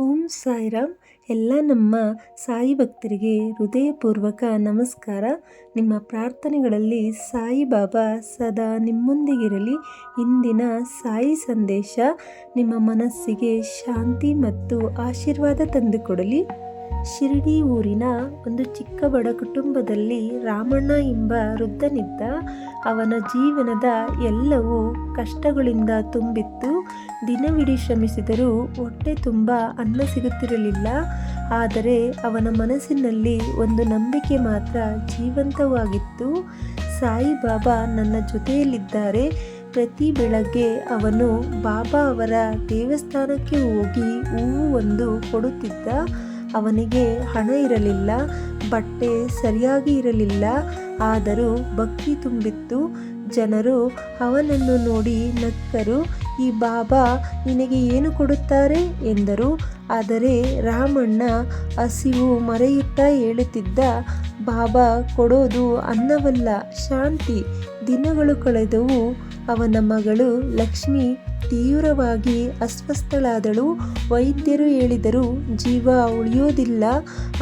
ಓಂ ಸಾಯಿರಾಮ್. ಎಲ್ಲ ನಮ್ಮ ಸಾಯಿ ಭಕ್ತರಿಗೆ ಹೃದಯಪೂರ್ವಕ ನಮಸ್ಕಾರ. ನಿಮ್ಮ ಪ್ರಾರ್ಥನೆಗಳಲ್ಲಿ ಸಾಯಿಬಾಬಾ ಸದಾ ನಿಮ್ಮೊಂದಿಗಿರಲಿ. ಇಂದಿನ ಸಾಯಿ ಸಂದೇಶ ನಿಮ್ಮ ಮನಸ್ಸಿಗೆ ಶಾಂತಿ ಮತ್ತು ಆಶೀರ್ವಾದ ತಂದುಕೊಡಲಿ. ಶಿರಡಿ ಊರಿನ ಒಂದು ಚಿಕ್ಕ ಬಡ ಕುಟುಂಬದಲ್ಲಿ ರಾಮಣ್ಣ ಎಂಬ ವೃದ್ಧನಿದ್ದ. ಅವನ ಜೀವನದ ಎಲ್ಲವೂ ಕಷ್ಟಗಳಿಂದ ತುಂಬಿತ್ತು. ದಿನವಿಡೀ ಶ್ರಮಿಸಿದರೂ ಹೊಟ್ಟೆ ತುಂಬ ಅನ್ನ ಸಿಗುತ್ತಿರಲಿಲ್ಲ. ಆದರೆ ಅವನ ಮನಸ್ಸಿನಲ್ಲಿ ಒಂದು ನಂಬಿಕೆ ಮಾತ್ರ ಜೀವಂತವಾಗಿತ್ತು. ಸಾಯಿಬಾಬಾ ನನ್ನ ಜೊತೆಯಲ್ಲಿದ್ದಾರೆ. ಪ್ರತಿ ಬೆಳಗ್ಗೆ ಅವನು ಬಾಬಾ ಅವರ ದೇವಸ್ಥಾನಕ್ಕೆ ಹೋಗಿ ಹೂವು ಒಂದು ಕೊಡುತ್ತಿದ್ದ. ಅವನಿಗೆ ಹಣ ಇರಲಿಲ್ಲ, ಬಟ್ಟೆ ಸರಿಯಾಗಿ ಇರಲಿಲ್ಲ. ಆದರೂ ಭಕ್ತಿ ತುಂಬಿತ್ತು. ಜನರು ಅವನನ್ನು ನೋಡಿ ನಕ್ಕರು, ಈ ಬಾಬಾ ನಿನಗೆ ಏನು ಕೊಡುತ್ತಾರೆ? ಎಂದರು. ಆದರೆ ರಾಮಣ್ಣ ಹಸಿವು ಮರೆಯುತ್ತಾ ಹೇಳುತ್ತಿದ್ದ, ಬಾಬಾ ಕೊಡೋದು ಅನ್ನವಲ್ಲ, ಶಾಂತಿ. ದಿನಗಳು ಕಳೆದವು. ಅವನ ಮಗಳು ಲಕ್ಷ್ಮಿ ತೀವ್ರವಾಗಿ ಅಸ್ವಸ್ಥಳಾದಳು. ವೈದ್ಯರು ಹೇಳಿದರು ಜೀವ ಉಳಿಯೋದಿಲ್ಲ.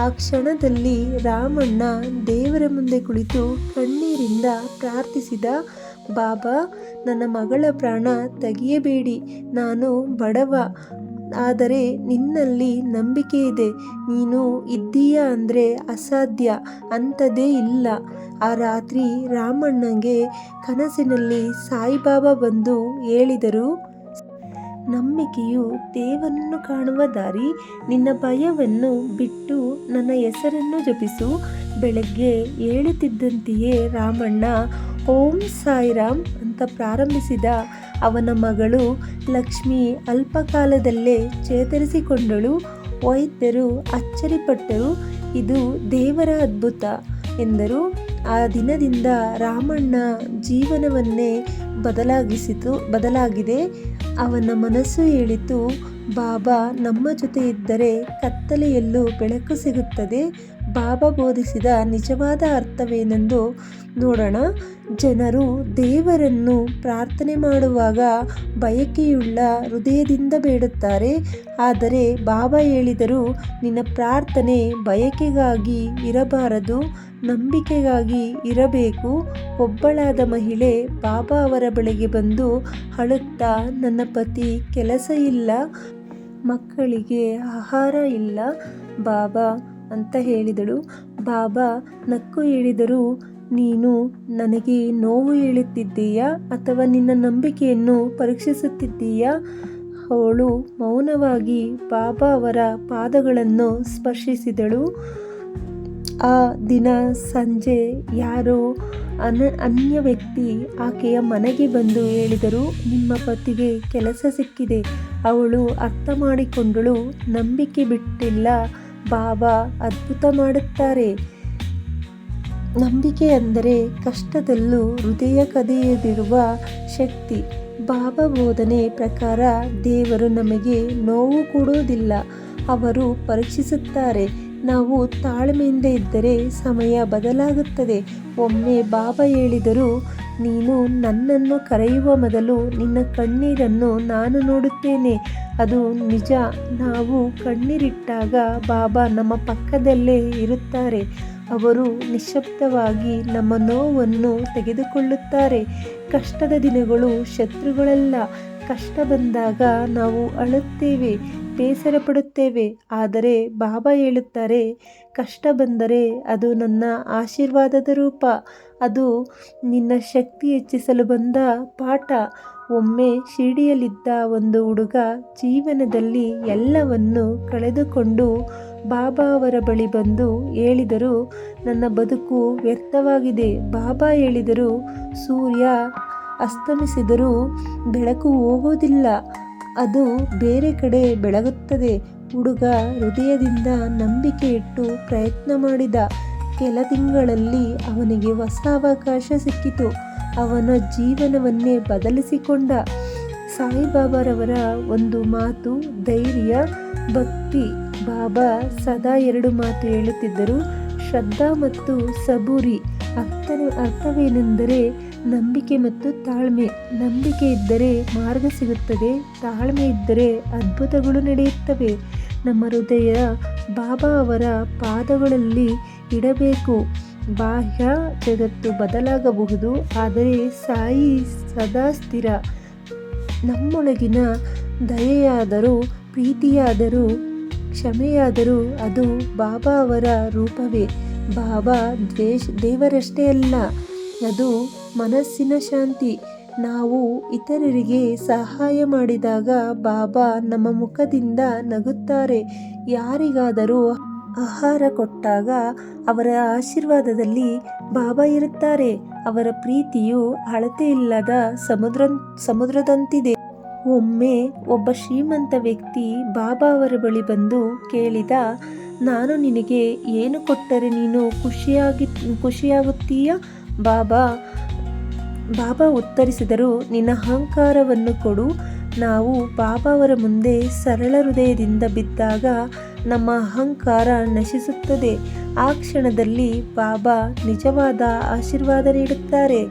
ಆ ಕ್ಷಣದಲ್ಲಿ ರಾಮಣ್ಣ ದೇವರ ಮುಂದೆ ಕುಳಿತು ಕಣ್ಣೀರಿಂದ ಪ್ರಾರ್ಥಿಸಿದ, ಬಾಬಾ, ನನ್ನ ಮಗಳ ಪ್ರಾಣ ತೆಗೆಯಬೇಡಿ. ನಾನು ಬಡವ. ಆದರೆ ನಿನ್ನಲ್ಲಿ ನಂಬಿಕೆ ಇದೆ. ನೀನು ಇದ್ದೀಯಾ ಅಂದರೆ ಅಸಾಧ್ಯ. ಅಂಥದ್ದೇ ಇಲ್ಲ. ಆ ರಾತ್ರಿ ರಾಮಣ್ಣಗೆ ಕನಸಿನಲ್ಲಿ ಸಾಯಿಬಾಬಾ ಬಂದು ಹೇಳಿದರು ನಂಬಿಕೆಯು ದೇವನನ್ನು ಕಾಣುವ ದಾರಿ, ನಿನ್ನ ಭಯವನ್ನು ಬಿಟ್ಟು ನನ್ನ ಹೆಸರನ್ನು ಜಪಿಸು. ಬೆಳಗ್ಗೆ ಹೇಳುತ್ತಿದ್ದಂತೆಯೇ ರಾಮಣ್ಣ, ಓಂ ಸಾಯಿರಾಮ್ ಅಂತ ಪ್ರಾರಂಭಿಸಿದ ಅವನ ಮಗಳು ಲಕ್ಷ್ಮಿ ಅಲ್ಪಕಾಲದಲ್ಲೇ ಚೇತರಿಸಿಕೊಂಡಳು. ವೈದ್ಯರು ಅಚ್ಚರಿಪಟ್ಟರು, ಇದು ದೇವರ ಅದ್ಭುತ ಎಂದರು. ಆ ದಿನದಿಂದ ರಾಮಣ್ಣ ಜೀವನವನ್ನೇ ಬದಲಾಗಿಸಿತು, ಬದಲಾಗಿದೆ. ಅವನ ಮನಸ್ಸು ಹೇಳಿತು ಬಾಬಾ ನಮ್ಮ ಜೊತೆ ಇದ್ದರೆ ಕತ್ತಲೆಯಲ್ಲೂ ಬೆಳಕು ಸಿಗುತ್ತದೆ ಬಾಬಾ ಬೋಧಿಸಿದ ನಿಜವಾದ ಅರ್ಥವೇನೆಂದು ನೋಡೋಣ. ಜನರು ದೇವರನ್ನು ಪ್ರಾರ್ಥನೆ ಮಾಡುವಾಗ ಬಯಕೆಯುಳ್ಳ ಹೃದಯದಿಂದ ಬೇಡುತ್ತಾರೆ. ಆದರೆ ಬಾಬಾ ಹೇಳಿದರು, ನಿನ್ನ ಪ್ರಾರ್ಥನೆ ಬಯಕೆಗಾಗಿ ಇರಬಾರದು, ನಂಬಿಕೆಗಾಗಿ ಇರಬೇಕು. ಒಬ್ಬಳಾದ ಮಹಿಳೆ ಬಾಬಾ ಅವರ ಬಳಿಗೆ ಬಂದು ಅಳುತ್ತಾ, ನನ್ನ ಪತಿ ಕೆಲಸ ಇಲ್ಲ, ಮಕ್ಕಳಿಗೆ ಆಹಾರ ಇಲ್ಲ, ಬಾಬಾ ಅಂತ ಹೇಳಿದಳು. ಬಾಬಾ, ನಕ್ಕು ಹೇಳಿದರು ನೀನು ನನಗೆ ನೋವು ಹೇಳುತ್ತಿದ್ದೀಯಾ ಅಥವಾ ನಿನ್ನ ನಂಬಿಕೆಯನ್ನು ಪರೀಕ್ಷಿಸುತ್ತಿದ್ದೀಯಾ? ಅವಳು ಮೌನವಾಗಿ ಬಾಬಾ ಅವರ ಪಾದಗಳನ್ನು ಸ್ಪರ್ಶಿಸಿದಳು. ಆ ದಿನ ಸಂಜೆ ಯಾರೋ ಅನ ಅನ್ಯ ವ್ಯಕ್ತಿ ಆಕೆಯ ಮನೆಗೆ ಬಂದು ಹೇಳಿದರು, ನಿಮ್ಮ ಪತಿಗೆ ಕೆಲಸ ಸಿಕ್ಕಿದೆ. ಅವಳು ಅರ್ಥ ಮಾಡಿಕೊಂಡಳು, ನಂಬಿಕೆ ಬಿಟ್ಟಿಲ್ಲ. ಬಾಬಾ ಅದ್ಭುತ ಮಾಡುತ್ತಾರೆ. ನಂಬಿಕೆ ಅಂದರೆ ಕಷ್ಟದಲ್ಲೂ ಹೃದಯ ಕದಿಯದಿರುವ ಶಕ್ತಿ. ಬಾಬಾ ಬೋಧನೆ ಪ್ರಕಾರ ದೇವರು ನಮಗೆ ನೋವು ಕೊಡೋದಿಲ್ಲ ಅವರು ಪರೀಕ್ಷಿಸುತ್ತಾರೆ. ನಾವು ತಾಳ್ಮೆಯಿಂದ ಇದ್ದರೆ ಸಮಯ ಬದಲಾಗುತ್ತದೆ. ಒಮ್ಮೆ ಬಾಬಾ ಹೇಳಿದರು ನೀನು ನನ್ನನ್ನು ಕರೆಯುವ ಮೊದಲು ನಿನ್ನ ಕಣ್ಣೀರನ್ನು ನಾನು ನೋಡುತ್ತೇನೆ. ಅದು ನಿಜ. ನಾವು ಕಣ್ಣೀರಿಟ್ಟಾಗ ಬಾಬಾ ನಮ್ಮ ಪಕ್ಕದಲ್ಲೇ ಇರುತ್ತಾರೆ. ಅವರು ನಿಶಬ್ದವಾಗಿ ನಮ್ಮ ನೋವನ್ನು ತೆಗೆದುಕೊಳ್ಳುತ್ತಾರೆ. ಕಷ್ಟದ ದಿನಗಳು ಶತ್ರುಗಳಲ್ಲ. ಕಷ್ಟ ಬಂದಾಗ ನಾವು ಅಳುತ್ತೇವೆ ಬೇಸರ ಪಡುತ್ತೇವೆ ಆದರೆ ಬಾಬಾ ಹೇಳುತ್ತಾರೆ, ಕಷ್ಟ ಬಂದರೆ ಅದು ನನ್ನ ಆಶೀರ್ವಾದದ ರೂಪ. ಅದು ನಿನ್ನ ಶಕ್ತಿ ಹೆಚ್ಚಿಸಲು ಬಂದ ಪಾಠ. ಒಮ್ಮೆ ಶಿರಡಿಯಲ್ಲಿದ್ದ ಒಂದು ಹುಡುಗ ಜೀವನದಲ್ಲಿ ಎಲ್ಲವನ್ನು ಕಳೆದುಕೊಂಡು ಬಾಬಾ ಅವರ ಬಳಿ ಬಂದು ಹೇಳಿದರು, ನನ್ನ ಬದುಕು ವ್ಯರ್ಥವಾಗಿದೆ. ಬಾಬಾ ಹೇಳಿದರು, ಸೂರ್ಯ ಅಸ್ತಮಿಸಿದರೂ ಬೆಳಕು ಹೋಗೋದಿಲ್ಲ. ಅದು ಬೇರೆ ಕಡೆ ಬೆಳಗುತ್ತದೆ. ಹುಡುಗ ಹೃದಯದಿಂದ ನಂಬಿಕೆ ಇಟ್ಟು ಪ್ರಯತ್ನ ಮಾಡಿದ. ಕೆಲ ತಿಂಗಳಲ್ಲಿ ಅವನಿಗೆ ಹೊಸ ಅವಕಾಶ ಸಿಕ್ಕಿತು. ಅವನ ಜೀವನವನ್ನೇ ಬದಲಿಸಿಕೊಂಡ. ಸಾಯಿಬಾಬಾರವರ ಒಂದು ಮಾತು ಧೈರ್ಯ, ಭಕ್ತಿ. ಬಾಬಾ ಸದಾ ಎರಡು ಮಾತು ಹೇಳುತ್ತಿದ್ದರು. ಶ್ರದ್ಧಾ ಮತ್ತು ಸಬೂರಿ. ಅರ್ಥ ಅರ್ಥವೇನೆಂದರೆ ನಂಬಿಕೆ ಮತ್ತು ತಾಳ್ಮೆ. ನಂಬಿಕೆ ಇದ್ದರೆ ಮಾರ್ಗ ಸಿಗುತ್ತದೆ, ತಾಳ್ಮೆ ಇದ್ದರೆ ಅದ್ಭುತಗಳು ನಡೆಯುತ್ತವೆ. ನಮ್ಮ ಹೃದಯ ಬಾಬಾ ಅವರ ಪಾದಗಳಲ್ಲಿ ಇಡಬೇಕು. ಬಾಹ್ಯ ಜಗತ್ತು ಬದಲಾಗಬಹುದು, ಆದರೆ ಸಾಯಿ ಸದಾ ಸ್ಥಿರ. ನಮ್ಮೊಳಗಿನ ದಯೆಯಾದರೂ, ಪ್ರೀತಿಯಾದರೂ, ಕ್ಷಮೆಯಾದರೂ ಅದು ಬಾಬಾ ಅವರ ರೂಪವೇ. ಬಾಬಾ ದ್ವೇಷ ದೇವರಷ್ಟೇ ಅಲ್ಲ. ಅದು ಮನಸ್ಸಿನ ಶಾಂತಿ. ನಾವು ಇತರರಿಗೆ ಸಹಾಯ ಮಾಡಿದಾಗ ಬಾಬಾ ನಮ್ಮ ಮುಖದಿಂದ ನಗುತ್ತಾರೆ. ಯಾರಿಗಾದರೂ ಆಹಾರ ಕೊಟ್ಟಾಗ ಅವರ ಆಶೀರ್ವಾದದಲ್ಲಿ ಬಾಬಾ ಇರುತ್ತಾರೆ. ಅವರ ಪ್ರೀತಿಯು ಅಳತೆ ಇಲ್ಲದ ಸಮುದ್ರ, ಸಮುದ್ರದಂತಿದೆ. ಒಮ್ಮೆ ಒಬ್ಬ ಶ್ರೀಮಂತ ವ್ಯಕ್ತಿ ಬಾಬಾ ಅವರ ಬಳಿ ಬಂದು ಕೇಳಿದ, ನಾನು ನಿನಗೆ ಏನು ಕೊಟ್ಟರೆ ನೀನು ಖುಷಿಯಾಗಿ, ಖುಷಿಯಾಗುತ್ತೀಯ? ಬಾಬಾ ಬಾಬಾ ಉತ್ತರಿಸಿದರು, ನಿನ್ನ ಅಹಂಕಾರವನ್ನು ಕೊಡು. ನಾವು ಬಾಬಾವರ ಮುಂದೆ ಸರಳ ಹೃದಯದಿಂದ ಬಿದ್ದಾಗ ನಮ್ಮ ಅಹಂಕಾರ ನಶಿಸುತ್ತದೆ. ಆ ಕ್ಷಣದಲ್ಲಿ ಬಾಬಾ ನಿಜವಾದ ಆಶೀರ್ವಾದ ನೀಡುತ್ತಾರೆ.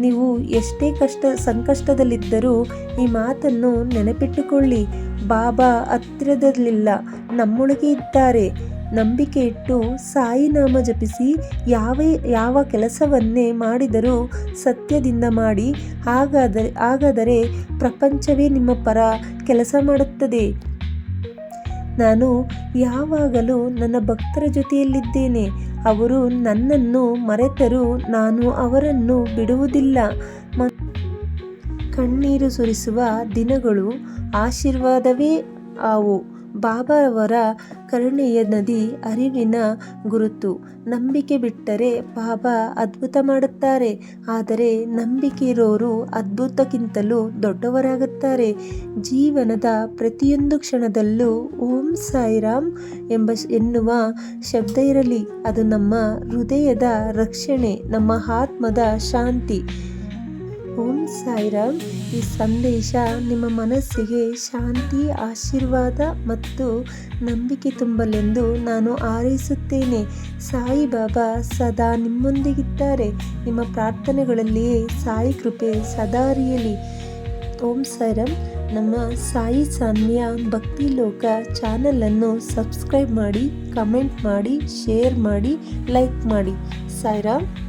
ನೀವು ಎಷ್ಟೇ ಕಷ್ಟ, ಸಂಕಷ್ಟದಲ್ಲಿದ್ದರೂ ಈ ಮಾತನ್ನು ನೆನಪಿಟ್ಟುಕೊಳ್ಳಿ. ಬಾಬಾ ಹತ್ತಿರದಲ್ಲಿಲ್ಲ, ನಮ್ಮೊಳಗೆ ಇದ್ದಾರೆ. ನಂಬಿಕೆ ಇಟ್ಟು ಸಾಯಿನಾಮ ಜಪಿಸಿ ಯಾವ ಯಾವ ಕೆಲಸವನ್ನೇ ಮಾಡಿದರೂ ಸತ್ಯದಿಂದ ಮಾಡಿ. ಹಾಗಾದರೆ ಹಾಗಾದರೆ ಪ್ರಪಂಚವೇ ನಿಮ್ಮ ಪರ ಕೆಲಸ ಮಾಡುತ್ತದೆ. ನಾನು ಯಾವಾಗಲೂ ನನ್ನ ಭಕ್ತರ ಜೊತೆಯಲ್ಲಿದ್ದೇನೆ. ಅವರು ನನ್ನನ್ನು ಮರೆತರೂ ನಾನು ಅವರನ್ನು ಬಿಡುವುದಿಲ್ಲ. ಕಣ್ಣೀರು ಸುರಿಸುವ ದಿನಗಳು ಆಶೀರ್ವಾದವೇ ಆವು. ಬಾಬಾ ಅವರ ಕರುಣೆಯ ನದಿ ಅರಿವಿನ ಗುರುತು. ನಂಬಿಕೆ ಬಿಟ್ಟರೆ ಪಾಪ ಅದ್ಭುತ ಮಾಡುತ್ತಾರೆ. ಆದರೆ ನಂಬಿಕೆ ಇರೋರು ಅದ್ಭುತಕ್ಕಿಂತಲೂ ದೊಡ್ಡವರಾಗುತ್ತಾರೆ. ಜೀವನದ ಪ್ರತಿಯೊಂದು ಕ್ಷಣದಲ್ಲೂ ಓಂ ಸಾಯಿರಾಮ್ ಎಂಬ ಎನ್ನುವ ಶಬ್ದ ಇರಲಿ. ಅದು ನಮ್ಮ ಹೃದಯದ ರಕ್ಷಣೆ, ನಮ್ಮ ಆತ್ಮದ ಶಾಂತಿ. ಓಂ ಸಾಯಿರಾಮ್. ಈ ಸಂದೇಶ ನಿಮ್ಮ ಮನಸ್ಸಿಗೆ ಶಾಂತಿ, ಆಶೀರ್ವಾದ ಮತ್ತು ನಂಬಿಕೆ ತುಂಬಲೆಂದು ನಾನು ಹಾರೈಸುತ್ತೇನೆ. ಸಾಯಿಬಾಬಾ ಸದಾ ನಿಮ್ಮೊಂದಿಗಿದ್ದಾರೆ. ನಿಮ್ಮ ಪ್ರಾರ್ಥನೆಗಳಲ್ಲಿಯೇ ಸಾಯಿ ಕೃಪೆ ಸದಾ ಅರಿಯಲಿ ಓಂ ಸಾಯಿರಾಮ್. ನಮ್ಮ ಸಾಯಿ ಸಾನ್ವಿಯ ಭಕ್ತಿ ಲೋಕ ಚಾನಲನ್ನು ಸಬ್ಸ್ಕ್ರೈಬ್ ಮಾಡಿ, ಕಮೆಂಟ್ ಮಾಡಿ, ಶೇರ್ ಮಾಡಿ, ಲೈಕ್ ಮಾಡಿ. ಸಾಯಿರಾಮ್.